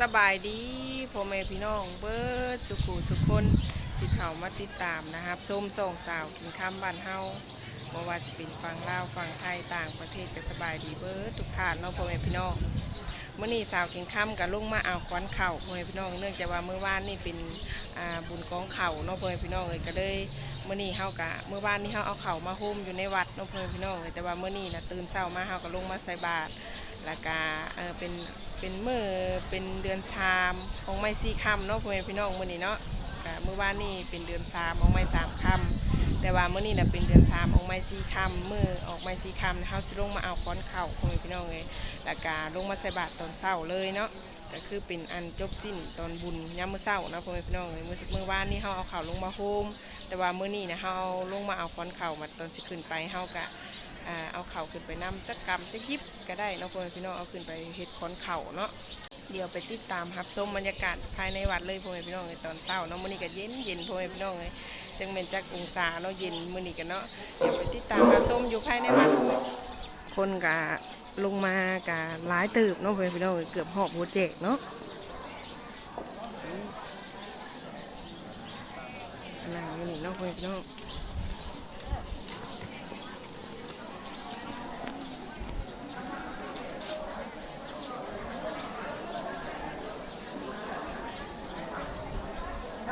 สบายดีพ่อแม่พี่น้องเบิร์ดสุขุสุขคนที่เขามาติดตามนะครับส้มส่งสาวกินข้ามบ้านเฮาบ่ว่าจะเป็นฝั่งลาวฝั่งไทยต่างประเทศก็สบายดีเบิร์ดทุกท่านเนาะพ่อแม่พี่น้องเมื่อนี้สาวกินข้ามกับลุงมาเอาควันเข่าพ่อแม่พี่น้องเนื่องจากว่าเมื่อวานนี่เป็นบุญกองเข่าเนาะพ่อแม่พี่น้องเลยก็เลยเมื่อนี้เฮากะเมื่อวานนี้เฮาเอาเข่ามาหุ้มอยู่ในวัดเนาะพ่อแม่พี่น้องเลยแต่ว่าเมื่อนี้นะตื่นเช้ามาเฮาก็ลงมาใส่บาตรแล้วก็เออ เป็นเมือเป็นเดือนชามของไม้สี่คำเนาะพ่อแม่พี่น้องมื้อนี้เนาะก็มื้อวานนี่เป็นเดือนสามของไม้สามคำแต่ว่าเมื้อนี้น่ะเป็นเดือนสามของไม้สี่คำมื้อออกไม้สี่คำเฮาสิลงมาเอาค้อนเข่าพ่อแม่พี่น้องเลยแล้วก็ลงมาใส่บาตรตอนเช้าเลยเนาะก็คือเป็นอันจบสิ้นตอนบุญยามมื้อเช้านะพ่อแม่พี่น้องเลยมื้อมื้อวานนี่เฮาเอาเข่าลงมาโฮมแต่ว่าเมื้อนี้นะเฮาเอาลงมาเอาค้อนเข่ามาตอนสิขึ้นไปเฮาก็ อ่าเอาเข่าขึ้นไปนำจักกรรมจะยิบก็ได้เนาะพ่อแม่พี่น้องเอาขึ้นไปเฮ็ดคอนเข่าเนาะเดี๋ยวไปติดตามรับชมบรรยากาศภายในวัดเลยพ่อแม่พี่น้องเลยตอนเช้าเนาะมื้อนี้ก็เย็นเย็นพ่อแม่พี่น้องเลยจังเป็นจักองศาเนาะเย็นมื้อนี้กันเนาะเดี๋ยวไปติดตามรับชมอยู่ภายในวัดคนกะลงมากะหลายตืบเนาะพ่อแม่พี่น้องเอ้ยเกือบหอบโปรเจกต์เนาะนั่งอยู่นี่เนาะพ่อแม่พี่น้อง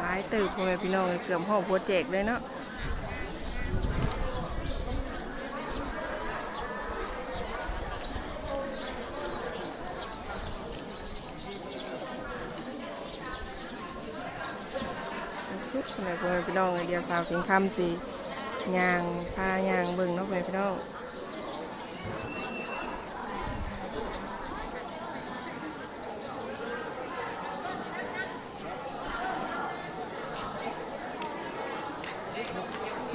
หลายตื่นพ่อแม่พี่น้องเลยเกือบห้องโปรเจกต์เลยเนาะสุดเลยพ่อแม่พี่น้องเลยเดียวสาวกินคำสิยางพายางเบิ่งเนาะพ่อแม่พี่น้อง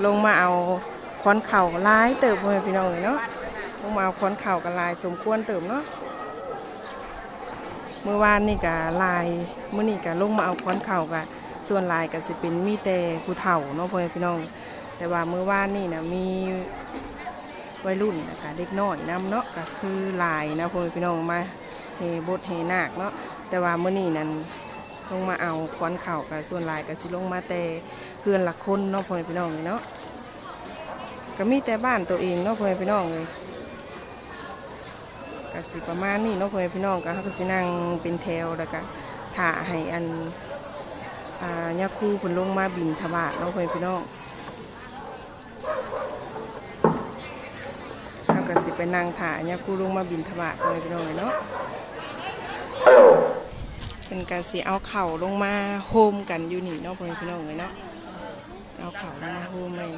ลงมาเอาคอนเข่าลายเติบเลยพี่น้องเนาะลงมาเอาคอนเข่ากับลายสมควรเติมเนาะเมื่อวานนี่กับลายเมื่อนี่กับลงมาเอาคอนเข่ากับส่วนลายกับสิเป็นมีแต่ผู้เฒ่าเนาะพ่อพี่น้อง แต่ว่าเมื่อวานนี่นะมีวัยรุ่นนะคะเด็กน้อยนำเนาะก็คือลายนะพ่อพี่น้องมาเฮบดเฮนาคเนาะแต่ว่าเมื่อนี่นั้นลงมาเอาคอนเข่ากับส่วนลายกับสิลงมาแต่ เพื่อนละคนเนาะพ่อแม่พี่น้องเลยเนาะก็มีแต่บ้านตัวเองเนาะพ่อแม่พี่น้องเลยก็สิประมาณนี้เนาะพ่อแม่พี่น้องก็เขาก็สินั่งเป็นแถวแล้วก็ถ่าให้อันอ่ายาคูเพิ่นลงมาบินทบาทเนาะพ่อแม่พี่น้องเขาก็สิไปนั่งถ่ายาคูลงมาบินทบาทพ่อแม่พี่น้องเลยเนาะเป็นการสิเอาเข่าลงมาโฮมกันอยู่นี่เนาะพ่อแม่พี่น้องเลยเนาะ เอาเข่าลงมาโฮมเลย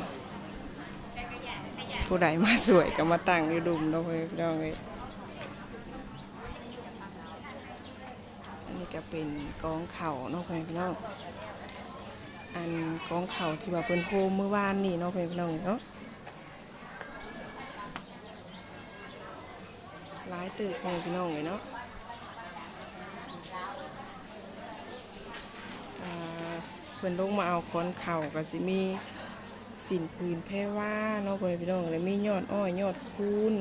ผู้ใดมาสวยก็มาตั้งอยู่ดุมเนาะเพื่อนพี่น้องเลยอันนี้ก็เป็นกองเข่าเนาะเพื่อนพี่น้องอันกองเข่าที่ว่าเป็นโฮมเมื่อวานนี่เนาะเพื่อนพี่น้องเนาะร้ายตื่นเพื่อนพี่น้องเลยเนาะอ่าเพื่นลงมาเอาค้อนเข่าก็สิมีสินปืนแพร่ว่าเนาะพ่อแม่พี่น้องแล้วมียอดอ้อยยอดคูน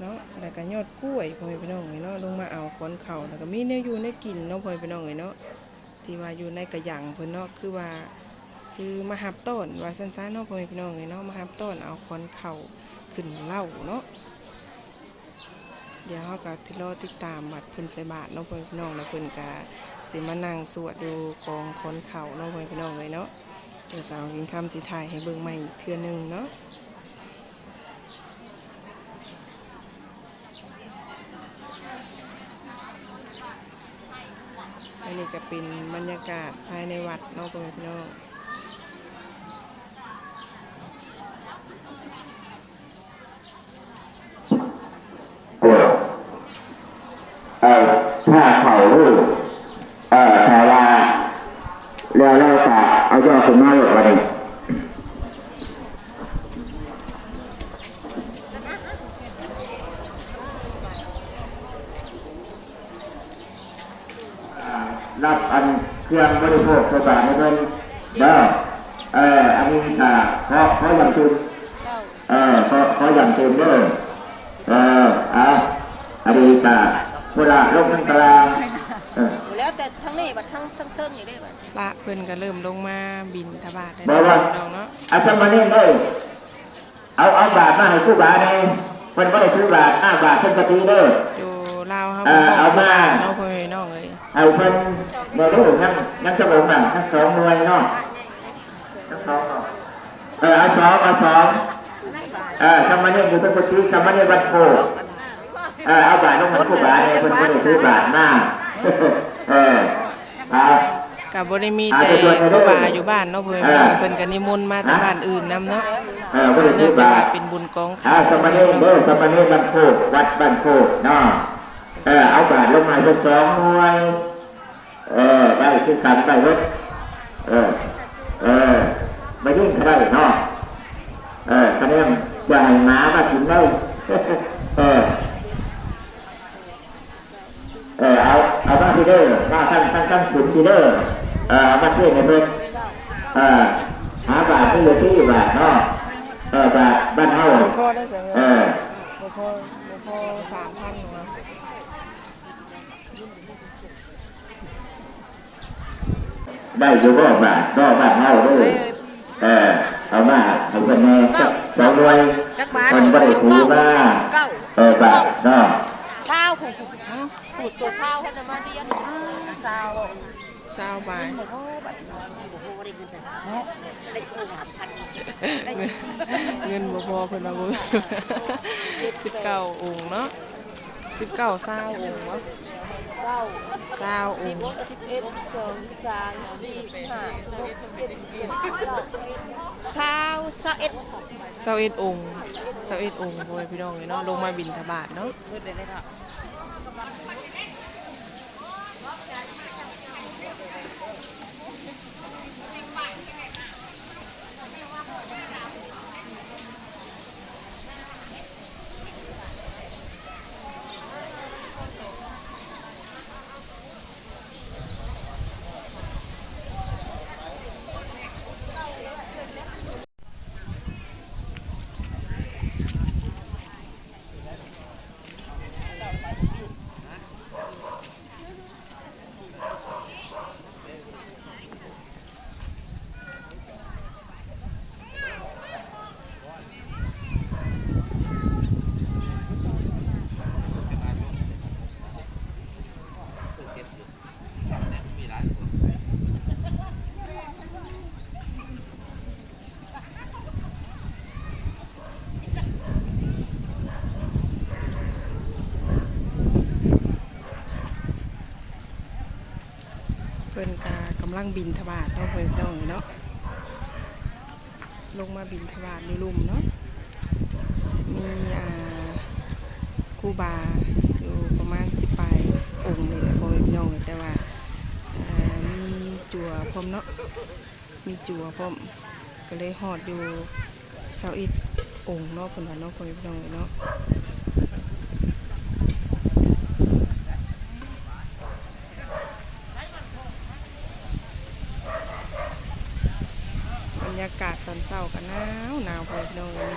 เนาะแล้วก็ยอดกล้วยพ่อแม่พี่น้องเลยเนาะลงมาเอาค้อนเข่าแล้วก็มีเนื้ออยู่ในกินเนาะพ่อแม่พี่น้องเลยเนาะที่ว่าอยู่ในกระหยังเพิ่นเนาะคือว่าคือมาหับต้นว่าสั้นๆเนาะพ่อแม่พี่น้องเลยเนาะมาหับต้นเอาค้อนเข่าขึ้นเล่าเนาะเดี๋ยวเราก็ที่รอติดตามบัดเพิ่นใส่บาทเนาะพ่อพี่น้องแล้วเพิ่นก็ สิมานั่งสวดดูกองคนเข่านาะพ่อแม่พี่น้องเลยเนาะเดี๋ยวสาวกินคำสิถ่ายให้เบิ่งใหม่อีกเทื่อหนึงเนาะอันนี้ก็เป็นบรรยากาศภายในวัดเนาะพ่อพี่น้อง เออถ้าเขาลูกเออถ้าว่าแล้วเราจะเอายอดขึ้นมาหรือเปล่าเนี่ยอ่า รับอันเครื่องบริโภคสบายให้เพิ่นเด้อเอออันนี้อ่าขอขออย่างตุนเออขอขออย่างตุนเด้อเอออะอันนี้ก็เวลาลงทั้งตารางเออแล้วแต่ทั้งนี้บัดทั้งทั้งเทิงนี่ได้บัดละเพิ่นก็เริ่มลงมาบินทบาทได้บอกว่าน้องเนาะอาตมาเนี่ยเลยเอาเอาบาทมาให้ผู้บาทเองมันไม่ได้ซื้อบาทห้าบาทเพิ่นกตีเด้ออยู่ลาวเฮาเออเอามาเอาพ่อแม่น้องเลยเอาเพิ่น เดี๋ยวรู้ทั้งทั้งสมองน่ะทั้งสองหน่วยเนาะทั้งสองเนาะเออเอาสองเอาสองเออทำมาเนี่ยอยู่ตั้งแต่ปีทำมาเนี่ยวัดโพเออเอาบาทลงมาผู้บาทเองเพิ่นไม่ได้ซื้อบาทมาเออเอาก็บ่ได้มีแต่ครูบาอยู่บ้านเนาะพ่อแม่พี่น้องเพิ่นก็นิมนต์มาจากบ้านอื่นนํเนาะเออไม่ได้เนื่ซื้อองจากบาว่าทเป็นบุญกองอาข้าวสมณีเด้อสมณีบันโคกวัดบันโคกเนาะเออเอาบาทลงมาเป็นสองหน่วย เออได้คือกันได้รถเออ เออไม่ยิ่งใครเนาะเออคะแนนอย่าให้หมามากินได้เออเออเอาเอามาที่เด้อมาตั้งตั้งตั้งขุนที่เด้อเออเอามาเที่ยวในเพิ่นเออหาบาทที่อยู่ที่บาทเนาะเออบาทบ้านเฮาบ่พอได้จังเออบ่พอบ่พอ3,000เน ได้อยู่ก็บาทก็บ้านเฮาเด้อเออเอามาให้เพิ่นแน่จักสองหน่วยจักบาทมันบ่ได้ถือมาเก้าเออบาทเนาะเช้าผูกผูกตัวเช้าให้นมาเรียนเช้าเช้าบ่ายโอ้บัดน้อยโอ้โหได้เงินแต่ได้ซื้อสามพันเงินบ่พอเพิ่นว่าบ่19องค์เนาะ19 20องค์ เนาะเก้า20องค์สิบเอ็ดสองสามสี่ห้าหกเจ็ดแปดเก้าเช้าเช้าเอ็ด21องค์21องค์พ่อแม่พี่น้องเนาะลงมาบิณฑบาตเนาะำลังบินทบาทเนาะพ่อแม่พี่น้องเนาะลงมาบินทบาทในลุ่มเนาะมีอ่าคูบาอยู่ประมาณ10ปลายองค์นี่แหละพ่อแม่พี่น้องแต่ว่ามีจั่วพร้อมเนาะมีจั่วพร้อมก็เลยฮอดอยู่เสาอิดองค์เนาะเพิ่นว่าเนาะพ่อแม่พี่น้องเนาะ บรรยากาศตอนเช้าก็หนา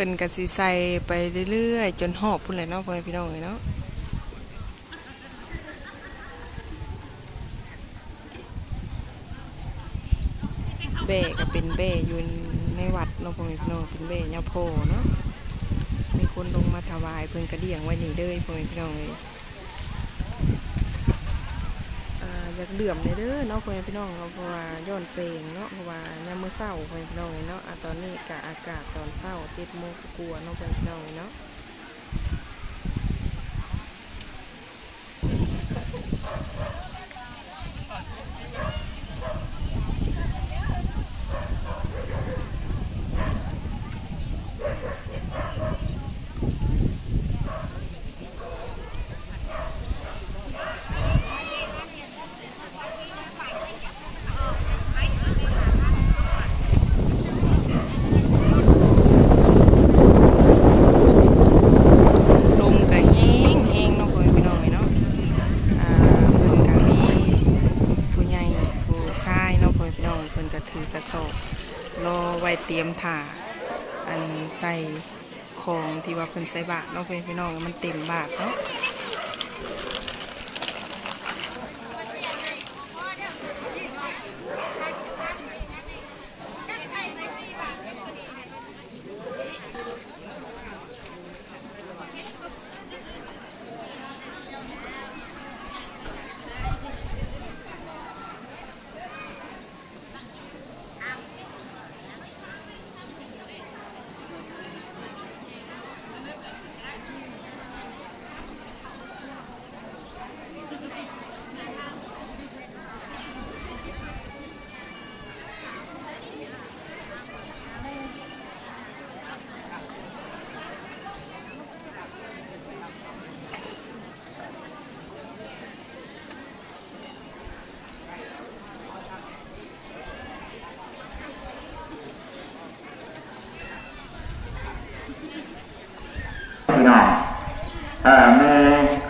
พิ่นกันสีใส่ไปเรื่อยๆ จนหอบพุ่นเลยเนาะพ่อแม่พี่น้องเลยเนาะเบ้ก็เป็นเบ้อยู่ในวัดเนาะพ่อแม่พี่น้องเป็นเบ้ยาโพเนาะมีคนลงมาถวายเพิ่นกระเดี่ยงไว้นี่เด้อพ่อแพี่น้องเลย อ่าอยากเหลื่อมเลยเด้อเนาะพ่อแม่พี่น้องเพราะว่าย้อนเซงเนาะเพราะว่ายามมื้อเช้าพ่อแม่พี่น้องเนาะตอนนี้กะอากาศตอนเช้าเจ็ดโมงกว่าเนาะพ่อแม่พี่น้องเนาะ ลมก็แห้งแห้งเนาะพ่อแม่พี่น้องเนาะ อ่าเพิ่นก็มีผู้ใหญ่ผู้ชายเนาะพ่ อแม่พี่น้องเพิ่นก็ถือกระสอบรอไว้เตรียมถ่าอันใส่ของที่ว่าเพิ่นใส่บาตรเนาะพ่อนพี่น้องมันเต็มบาตรเนาะ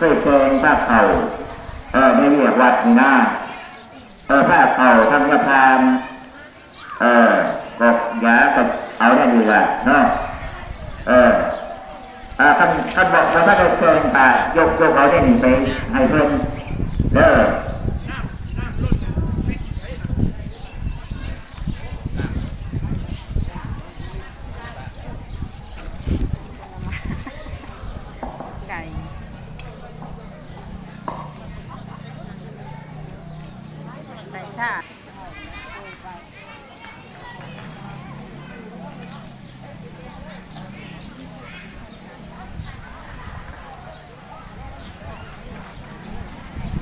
ม่เคยเชิญพระเขาเออไม่เรียกวัดหน้าเออพระเขาทำกระพานเออกบยากับเอาได้ดีละเนาะเออเออท่านท่านบอกว่าถ้าเราเชิญตายกยกเอาได้หนึ่งไปให้เพิ่มเออ ไก่ไก่ซ่า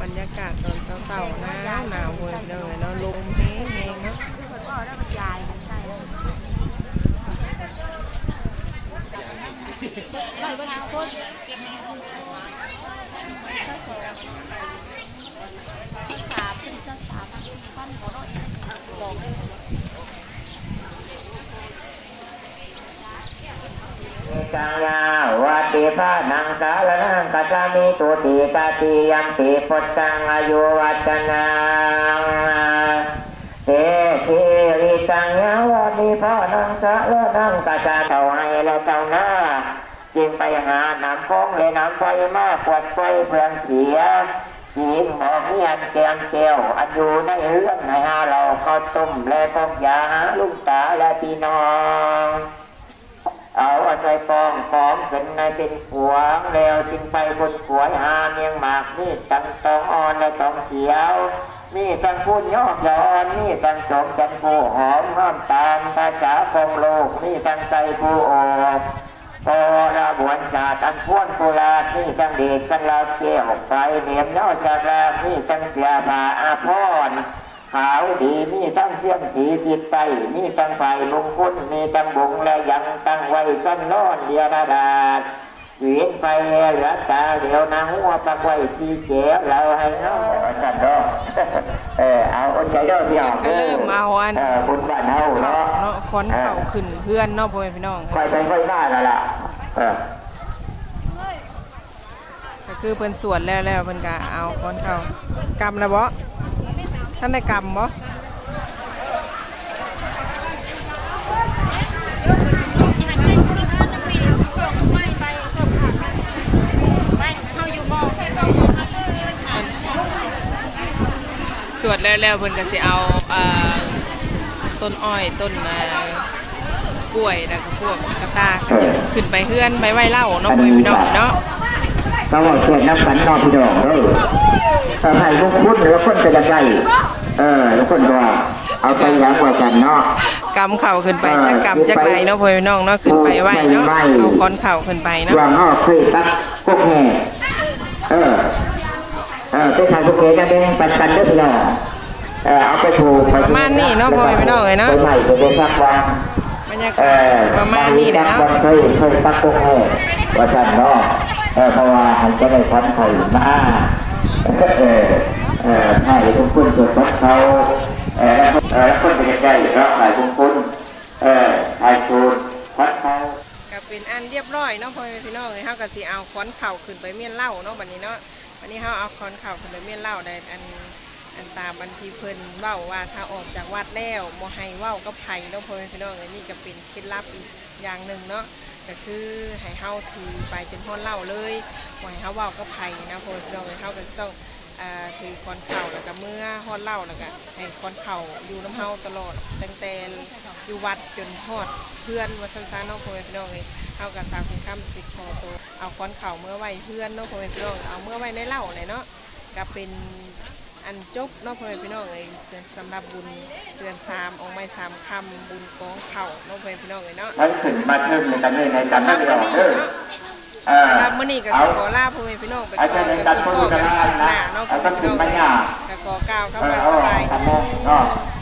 บรรยากาศตอนเช้าๆหนาวหนาวเลยเด้อเนาะลมแห้งๆเนาะ คนก็ได้บรรยายกันใช่ ไก่วันคนเช้าสองสามเช้าสามพันก็ร้อยลองเลยจังยาวัติพระนังสารนังกัจจามิตุติกาติยัมปิพุทธังอายุวัจนังเตทีริจังยาวัติพระนังสารนังกัจจาเท่าให้และเท่าหน้า จึงไปหาน้ำฟองและน้ำไฟมากปวดไฟเพื่อนเสียหญิงหมอกเมียนแกงเกลียวอันอยู่ในเรื่องให้หาเราข้าวต้มและพกยาลุงตาและพี่น้องเอาอันใจปองพร้อมเป็นในเป็นผัวแล้วจึงไปบนผัวหาเมียงหมากมีตังตองอ่อนและตองเขียวมีตังพูนยอกยอนมีตังจมจันผู้หอมห้อมตามภาษาคงโลกมีตังใจผู้โอบ พอระบวนจาตันพ้วนกุลามีตังเดชกันลาเกี่ยวไฟเหนียมเน่าจารามีตังเสียผาอาพรขาวดีมีทั้งเสียมสีติดไตมีทั้งไฟลงพุนมีทั้งบงและยังตั้งไว้กันนอนเดียรดาษเวียนไฟเหลือตาเดียวนางหัวปักไว้ที่เสียเราให้เนาะจันเนาะเออเอาใจเด้อพี่น้องเริ่มเอาอันคุณบ้านเฮาเข่าเนาะเนาะค้อนเข่าขึ้น เพื่อนเนาะพ่อแม่พี่น้องไฟไปไฟหน้าแล้วล่ะเออก็คือเพิ่นสวดแล้วแล้วเพิ่นก็เอาค้อนเข่ากำนะบ่ท่านได้กำบ่สวดแล้วแล้วเพิ่นก็สิเอาเอ่อต้นอ้อยต้นอ่า กล้วยแล้วก็พวกกระตากขึ้นไปเฮือนไปไหว้เล่าเนาะพ่อแม่พี่น้องเนาะเขาบอกเกิดน้ำฝันนอกพี่น้องเด้อเออให้ลูกพุทธแล้วคนจะได้เออแล้วคนก็เอาไปยังกว่ากันเนาะกำเข่าขึ้นไปจักกำจักไหลเนาะพ่อแม่พี่น้องเนาะขึ้นไปไหว้เนาะเอาค้อนเข่าขึ้นไปเนาะวางนอกเคยตักพวกแห่เออเออไปทางพวกเกจะเป็นปันกันเด้อพี่น้องเออเอาไปถูกประมาณนี้เนาะพ่อแม่พี่น้องเอ้ยเนาะไปใหม่ไปเป็นสักวางบ รรยาเอกาศอสิประมาณนี้เลยเนาะเคยเคยตักพวกแห่ว่าท่านเนาะเออเพราะว่าหันจะได้พันไข่มาเออเออให้ทุกคนตรวจวัดเขาเออแล้วเออแล้วคนจะได้เนาะให้ทุกคนเออให้โชว์วัดเขาก็เป็นอันเรียบร้อยเนาะพ่อแม่พี่น้องเอ้ยเฮาก็สิเอาค้อนเข่าขึ้นไปเมียนเล้าเนาะบัดนี้เนาะวันนี้เฮาเอาค้อนเข่าขึ้นไปเมียนเล้าได้อัน อันตามบันทีเพิ่นเว้าว่าถ้าออกจากวัดแล้วบ่ให้เว้ากับไผเนาะพ่อแม่พี่น้องเอ้ยนี่ก็เป็นเคล็ดลับอีกอย่างหนึ่งเนาะก็คือให้เฮาถือไปจนฮอดเหล้าเลยบ่ให้เฮาเว้ากับไผนะพ่อแม่พี่น้องเอ้ยเฮาก็สิต้องอ่าถือคอนเข่าแล้วก็เมื่อฮอดเหล้าแล้วก็ให้คอนเข่าอยู่น้ำเฮาตลอดตั้งแต่อยู่วัดจนฮอดเพื่อนว่าซั่นๆเนาะพ่อแม่พี่น้องเอ้ยเอากับสาวกินข้ามสิบคอตัวเอาคอนเข่าเมื่อไว้เพื่อนเนาะพ่อแม่พี่น้องเอาเมื่อไว้ในเหล้าเลยเนาะก็เป็น อันจบเนาะพ่อแม่พี่น้องเลยสำหรับบุญเดือนสามออกไม้สามคำบุญกองเข่าเนาะพ่อแม่พี่น้องเลยเนาะมันขึ้นมาเทิมในกันเลยในสำหรับได้มื้อนี้เด้อเนาะสำหรับมื้อนี้ก็สิขอลาพ่อแม่พี่น้องไปก่อนกัการนพูพ่ดอกักันนะคลิปหน้าเนาะพ่อแม่พี่น้องเอาต้องถึงปัญญาก็ขอกล่าวเอคำว่าเอาสบายดี